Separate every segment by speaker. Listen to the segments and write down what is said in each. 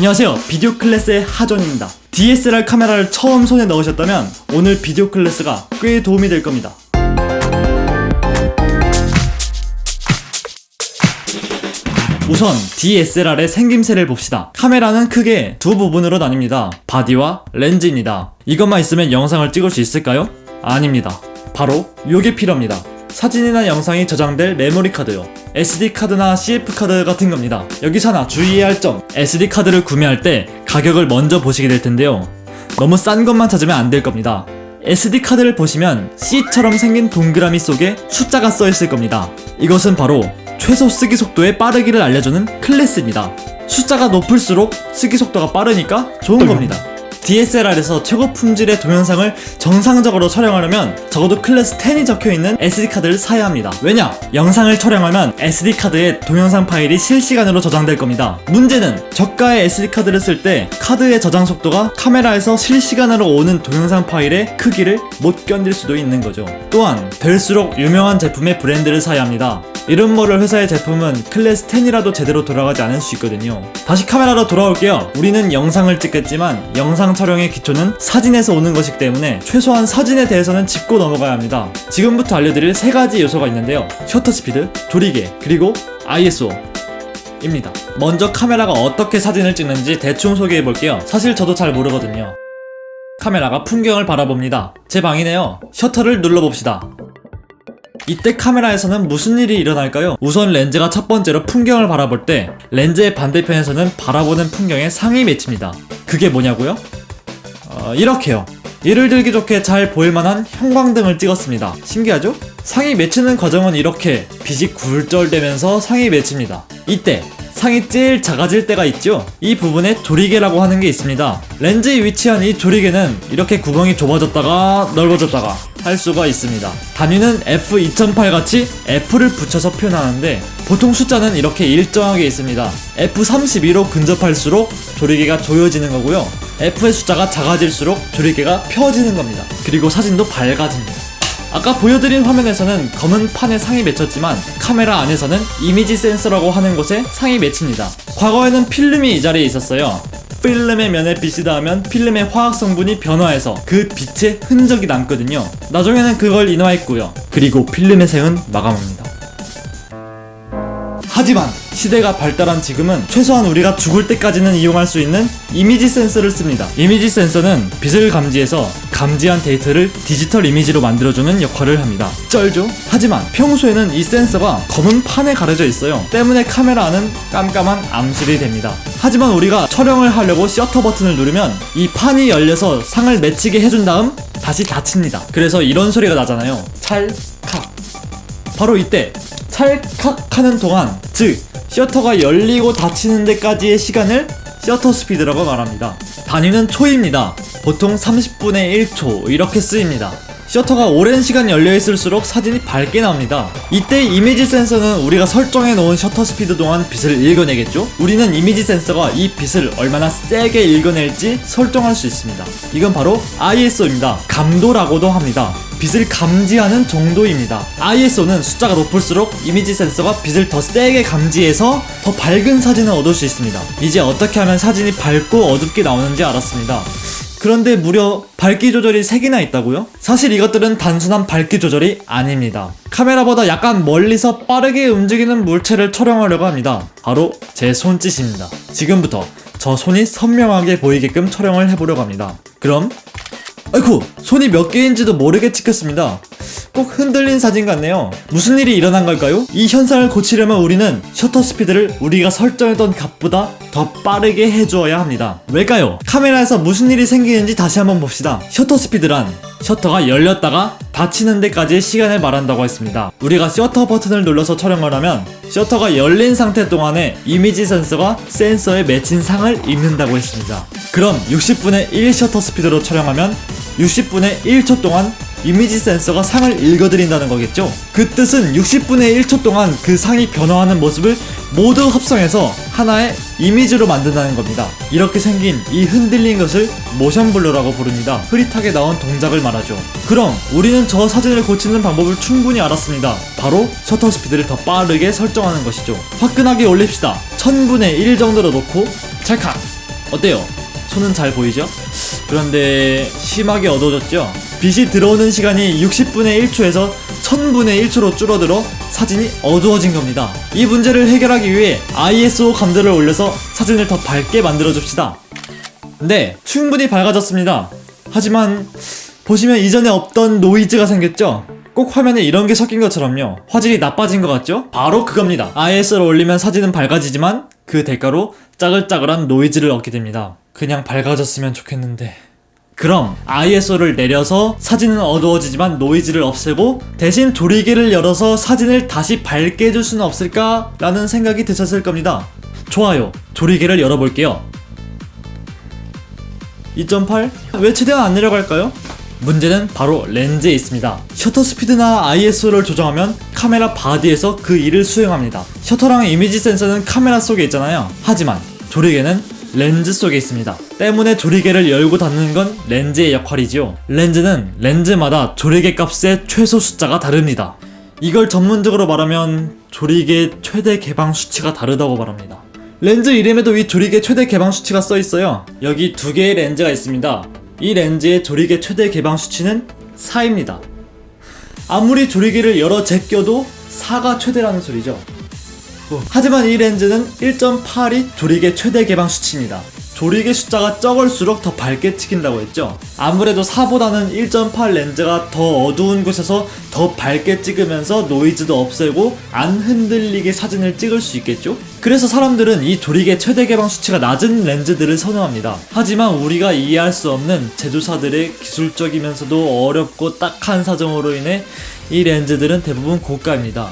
Speaker 1: 안녕하세요. 비디오 클래스의 하존입니다. DSLR 카메라를 처음 손에 넣으셨다면 오늘 비디오 클래스가 꽤 도움이 될 겁니다. 우선 DSLR의 생김새를 봅시다. 카메라는 크게 두 부분으로 나뉩니다. 바디와 렌즈입니다. 이것만 있으면 영상을 찍을 수 있을까요? 아닙니다. 바로 요게 필요합니다. 사진이나 영상이 저장될 메모리 카드요. SD 카드나 CF 카드 같은 겁니다. 여기서 하나 주의해야 할 점. SD 카드를 구매할 때 가격을 먼저 보시게 될 텐데요. 너무 싼 것만 찾으면 안 될 겁니다. SD 카드를 보시면 C처럼 생긴 동그라미 속에 숫자가 써 있을 겁니다. 이것은 바로 최소 쓰기 속도의 빠르기를 알려주는 클래스입니다. 숫자가 높을수록 쓰기 속도가 빠르니까 좋은 겁니다. DSLR에서 최고 품질의 동영상을 정상적으로 촬영하려면 적어도 클래스 10이 적혀있는 SD카드를 사야 합니다. 왜냐? 영상을 촬영하면 SD카드에 동영상 파일이 실시간으로 저장될 겁니다. 문제는 저가의 SD카드를 쓸 때 카드의 저장 속도가 카메라에서 실시간으로 오는 동영상 파일의 크기를 못 견딜 수도 있는 거죠. 또한 될수록 유명한 제품의 브랜드를 사야 합니다. 이름 모를 회사의 제품은 클래스 10이라도 제대로 돌아가지 않을 수 있거든요. 다시 카메라로 돌아올게요. 우리는 영상을 찍겠지만 영상 촬영의 기초는 사진에서 오는 것이기 때문에 최소한 사진에 대해서는 짚고 넘어가야 합니다. 지금부터 알려드릴 세 가지 요소가 있는데요. 셔터 스피드, 조리개, 그리고 ISO. 입니다. 먼저 카메라가 어떻게 사진을 찍는지 대충 소개해 볼게요. 사실 저도 잘 모르거든요. 카메라가 풍경을 바라봅니다. 제 방이네요. 셔터를 눌러봅시다. 이때 카메라에서는 무슨 일이 일어날까요? 우선 렌즈가 첫 번째로 풍경을 바라볼 때 렌즈의 반대편에서는 바라보는 풍경에 상이 맺힙니다. 그게 뭐냐고요? 어, 이렇게요. 예를 들기 좋게 잘 보일만한 형광등을 찍었습니다. 신기하죠? 상이 맺히는 과정은 이렇게 빛이 굴절되면서 상이 맺힙니다. 이때 상이 제일 작아질 때가 있죠? 이 부분에 조리개라고 하는 게 있습니다. 렌즈에 위치한 이 조리개는 이렇게 구멍이 좁아졌다가 넓어졌다가 할 수가 있습니다. 단위는 F2008 같이 F를 붙여서 표현하는데 보통 숫자는 이렇게 일정하게 있습니다. F32로 근접할수록 조리개가 조여지는 거고요. F의 숫자가 작아질수록 조리개가 펴지는 겁니다. 그리고 사진도 밝아집니다. 아까 보여드린 화면에서는 검은 판에 상이 맺혔지만 카메라 안에서는 이미지 센서라고 하는 곳에 상이 맺힙니다. 과거에는 필름이 이 자리에 있었어요. 필름의 면에 빛이 닿으면 필름의 화학 성분이 변화해서 그 빛의 흔적이 남거든요. 나중에는 그걸 인화했고요. 그리고 필름의 생은 마감합니다. 하지만 시대가 발달한 지금은 최소한 우리가 죽을 때까지는 이용할 수 있는 이미지 센서를 씁니다. 이미지 센서는 빛을 감지해서 감지한 데이터를 디지털 이미지로 만들어주는 역할을 합니다. 쩔죠? 하지만 평소에는 이 센서가 검은 판에 가려져 있어요. 때문에 카메라 안은 깜깜한 암실이 됩니다. 하지만 우리가 촬영을 하려고 셔터 버튼을 누르면 이 판이 열려서 상을 맺히게 해준 다음 다시 닫힙니다. 그래서 이런 소리가 나잖아요. 찰칵. 바로 이때 찰칵 하는 동안 즉 셔터가 열리고 닫히는 데까지의 시간을 셔터 스피드라고 말합니다. 단위는 초입니다. 보통 30분의 1초 이렇게 쓰입니다. 셔터가 오랜 시간 열려 있을수록 사진이 밝게 나옵니다. 이때 이미지 센서는 우리가 설정해 놓은 셔터 스피드 동안 빛을 읽어내겠죠? 우리는 이미지 센서가 이 빛을 얼마나 세게 읽어낼지 설정할 수 있습니다. 이건 바로 ISO입니다. 감도라고도 합니다. 빛을 감지하는 정도입니다. ISO는 숫자가 높을수록 이미지 센서가 빛을 더 세게 감지해서 더 밝은 사진을 얻을 수 있습니다. 이제 어떻게 하면 사진이 밝고 어둡게 나오는지 알았습니다. 그런데 무려 밝기 조절이 3개나 있다고요? 사실 이것들은 단순한 밝기 조절이 아닙니다. 카메라보다 약간 멀리서 빠르게 움직이는 물체를 촬영하려고 합니다. 바로 제 손짓입니다. 지금부터 저 손이 선명하게 보이게끔 촬영을 해보려고 합니다. 그럼 아이쿠 손이 몇 개인지도 모르게 찍혔습니다. 꼭 흔들린 사진 같네요. 무슨 일이 일어난 걸까요? 이 현상을 고치려면 우리는 셔터 스피드를 우리가 설정했던 값보다 더 빠르게 해주어야 합니다. 왜일까요? 카메라에서 무슨 일이 생기는지 다시 한번 봅시다. 셔터 스피드란 셔터가 열렸다가 닫히는 데까지의 시간을 말한다고 했습니다. 우리가 셔터 버튼을 눌러서 촬영을 하면 셔터가 열린 상태 동안에 이미지 센서가 센서에 맺힌 상을 읽는다고 했습니다. 그럼 60분의 1 셔터 스피드로 촬영하면 60분의 1초 동안 이미지 센서가 상을 읽어드린다는 거겠죠? 그 뜻은 60분의 1초 동안 그 상이 변화하는 모습을 모두 합성해서 하나의 이미지로 만든다는 겁니다. 이렇게 생긴 이 흔들린 것을 모션 블러라고 부릅니다. 흐릿하게 나온 동작을 말하죠. 그럼 우리는 저 사진을 고치는 방법을 충분히 알았습니다. 바로 셔터 스피드를 더 빠르게 설정하는 것이죠. 화끈하게 올립시다. 1000분의 1 정도로 놓고 찰칵 어때요? 손은 잘 보이죠? 그런데 심하게 어두워졌죠? 빛이 들어오는 시간이 60분의 1초에서 1000분의 1초로 줄어들어 사진이 어두워진 겁니다. 이 문제를 해결하기 위해 ISO 감도를 올려서 사진을 더 밝게 만들어 줍시다. 네, 충분히 밝아졌습니다. 하지만 보시면 이전에 없던 노이즈가 생겼죠? 꼭 화면에 이런 게 섞인 것처럼요. 화질이 나빠진 것 같죠? 바로 그겁니다. ISO를 올리면 사진은 밝아지지만 그 대가로 짜글짜글한 노이즈를 얻게 됩니다. 그냥 밝아졌으면 좋겠는데. 그럼 ISO를 내려서 사진은 어두워지지만 노이즈를 없애고 대신 조리개를 열어서 사진을 다시 밝게 해줄 수는 없을까? 라는 생각이 드셨을 겁니다. 좋아요. 조리개를 열어볼게요. 2.8? 왜 최대한 안 내려갈까요? 문제는 바로 렌즈에 있습니다. 셔터 스피드나 ISO를 조정하면 카메라 바디에서 그 일을 수행합니다. 셔터랑 이미지 센서는 카메라 속에 있잖아요. 하지만 조리개는 렌즈 속에 있습니다. 때문에 조리개를 열고 닫는 건 렌즈의 역할이지요. 렌즈는 렌즈마다 조리개 값의 최소 숫자가 다릅니다. 이걸 전문적으로 말하면 조리개 최대 개방 수치가 다르다고 말합니다. 렌즈 이름에도 이 조리개 최대 개방 수치가 써 있어요. 여기 두 개의 렌즈가 있습니다. 이 렌즈의 조리개 최대 개방 수치는 4입니다. 아무리 조리개를 여러 제껴도 4가 최대라는 소리죠. 하지만 이 렌즈는 1.8이 조리개 최대 개방 수치입니다. 조리개 숫자가 적을수록 더 밝게 찍힌다고 했죠. 아무래도 4보다는 1.8 렌즈가 더 어두운 곳에서 더 밝게 찍으면서 노이즈도 없애고 안 흔들리게 사진을 찍을 수 있겠죠? 그래서 사람들은 이 조리개 최대 개방 수치가 낮은 렌즈들을 선호합니다. 하지만 우리가 이해할 수 없는 제조사들의 기술적이면서도 어렵고 딱한 사정으로 인해 이 렌즈들은 대부분 고가입니다.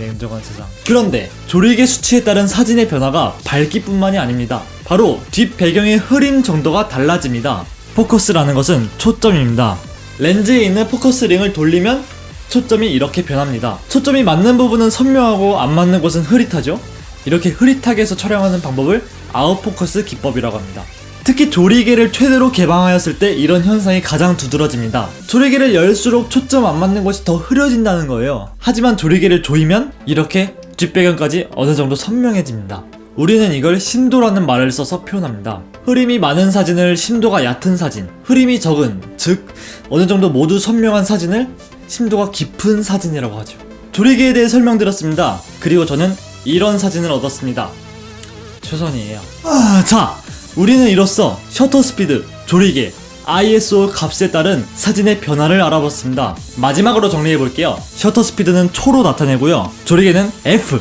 Speaker 1: 냉정한 세상. 그런데 조리개 수치에 따른 사진의 변화가 밝기뿐만이 아닙니다. 바로 뒷 배경의 흐림 정도가 달라집니다. 포커스라는 것은 초점입니다. 렌즈에 있는 포커스 링을 돌리면 초점이 이렇게 변합니다. 초점이 맞는 부분은 선명하고 안 맞는 곳은 흐릿하죠. 이렇게 흐릿하게 해서 촬영하는 방법을 아웃포커스 기법이라고 합니다. 특히 조리개를 최대로 개방하였을 때 이런 현상이 가장 두드러집니다. 조리개를 열수록 초점 안 맞는 곳이 더 흐려진다는 거예요. 하지만 조리개를 조이면 이렇게 뒷배경까지 어느 정도 선명해집니다. 우리는 이걸 심도라는 말을 써서 표현합니다. 흐림이 많은 사진을 심도가 얕은 사진, 흐림이 적은, 즉 어느 정도 모두 선명한 사진을 심도가 깊은 사진이라고 하죠. 조리개에 대해 설명드렸습니다. 그리고 저는 이런 사진을 얻었습니다. 최선이에요. 아, 자, 우리는 이로써 셔터 스피드, 조리개, ISO 값에 따른 사진의 변화를 알아봤습니다. 마지막으로 정리해 볼게요. 셔터 스피드는 초로 나타내고요. 조리개는 F.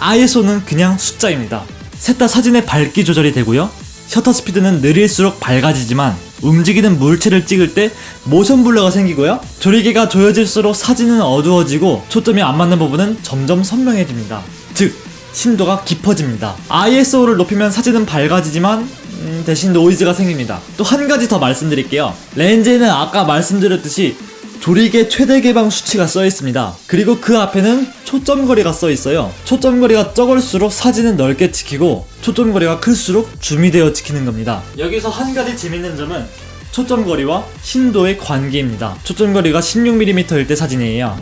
Speaker 1: ISO는 그냥 숫자입니다. 셋 다 사진의 밝기 조절이 되고요. 셔터 스피드는 느릴수록 밝아지지만 움직이는 물체를 찍을 때 모션 블러가 생기고요. 조리개가 조여질수록 사진은 어두워지고 초점이 안 맞는 부분은 점점 선명해집니다. 즉 심도가 깊어집니다. ISO를 높이면 사진은 밝아지지만 음, 대신 노이즈가 생깁니다. 또 한 가지 더 말씀드릴게요. 렌즈에는 아까 말씀드렸듯이 조리개 최대 개방 수치가 써 있습니다. 그리고 그 앞에는 초점거리가 써 있어요. 초점거리가 적을수록 사진은 넓게 찍히고 초점거리가 클수록 줌이 되어 찍히는 겁니다. 여기서 한 가지 재밌는 점은 초점거리와 심도의 관계입니다. 초점거리가 16mm일 때 사진이에요.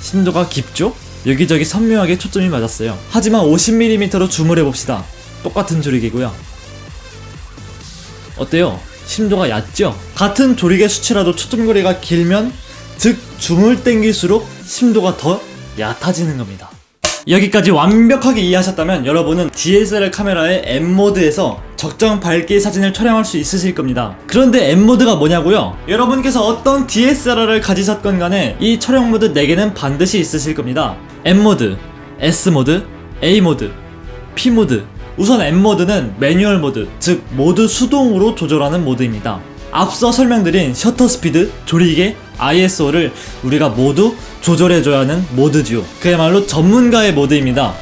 Speaker 1: 심도가 깊죠? 여기저기 선명하게 초점이 맞았어요. 하지만 50mm로 줌을 해봅시다. 똑같은 조리개고요. 어때요? 심도가 얕죠? 같은 조리개 수치라도 초점거리가 길면 즉 줌을 땡길수록 심도가 더 얕아지는 겁니다. 여기까지 완벽하게 이해하셨다면 여러분은 DSLR 카메라의 M모드에서 적정 밝기의 사진을 촬영할 수 있으실 겁니다. 그런데 M모드가 뭐냐고요? 여러분께서 어떤 DSLR을 가지셨건 간에 이 촬영 모드 4개는 반드시 있으실 겁니다. M모드, S모드, A모드, P모드. 우선 M모드는 매뉴얼 모드, 즉 모두 수동으로 조절하는 모드입니다. 앞서 설명드린 셔터 스피드, 조리개, ISO를 우리가 모두 조절해줘야 하는 모드지요. 그야말로 전문가의 모드입니다.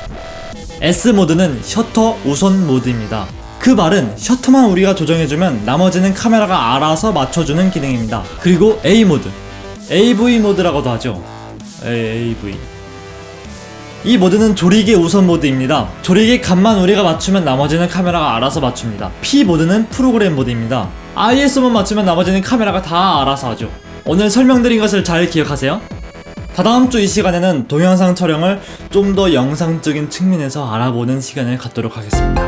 Speaker 1: S모드는 셔터 우선 모드입니다. 그 말은 셔터만 우리가 조정해주면 나머지는 카메라가 알아서 맞춰주는 기능입니다. 그리고 A모드, AV 모드라고도 하죠. AV. 이 모드는 조리개 우선 모드입니다. 조리개 값만 우리가 맞추면 나머지는 카메라가 알아서 맞춥니다. P 모드는 프로그램 모드입니다. ISO만 맞추면 나머지는 카메라가 다 알아서 하죠. 오늘 설명드린 것을 잘 기억하세요. 다다음 주 이 시간에는 동영상 촬영을 좀 더 영상적인 측면에서 알아보는 시간을 갖도록 하겠습니다.